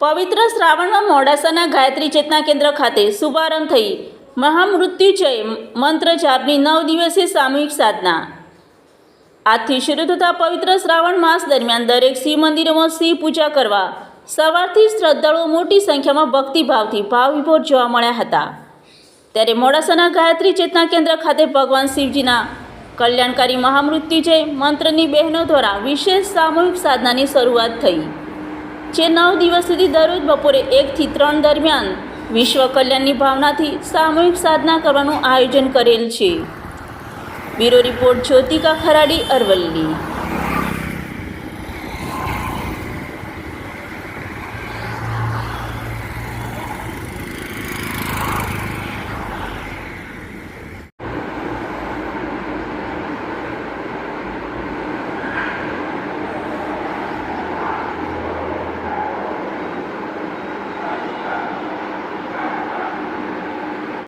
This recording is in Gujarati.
પવિત્ર શ્રાવણમાં મોડાસાના ગાયત્રી ચેતના કેન્દ્ર ખાતે શુભારંભ થઈ મહામૃત્યુજય મંત્ર જાપની નવ દિવસીય સામૂહિક સાધના. આજથી શરૂ થતા પવિત્ર શ્રાવણ માસ દરમિયાન દરેક શિવ મંદિરોમાં શિવ પૂજા કરવા સવારથી શ્રદ્ધાળુઓ મોટી સંખ્યામાં ભક્તિભાવથી ભાવવિભોર જોવા મળ્યા હતા. ત્યારે મોડાસાના ગાયત્રી ચેતના કેન્દ્ર ખાતે ભગવાન શિવજીના કલ્યાણકારી મહામૃત્યુજય મંત્રની બહેનો દ્વારા વિશેષ સામૂહિક સાધનાની શરૂઆત થઈ. જે નવ દિવસ સુધી દરરોજ બપોરે એકથી ત્રણ દરમિયાન વિશ્વ કલ્યાણની ભાવનાથી સામૂહિક સાધના કરવાનું આયોજન કરેલ છે. Bureau report Jyotika Kharadi Aravalli.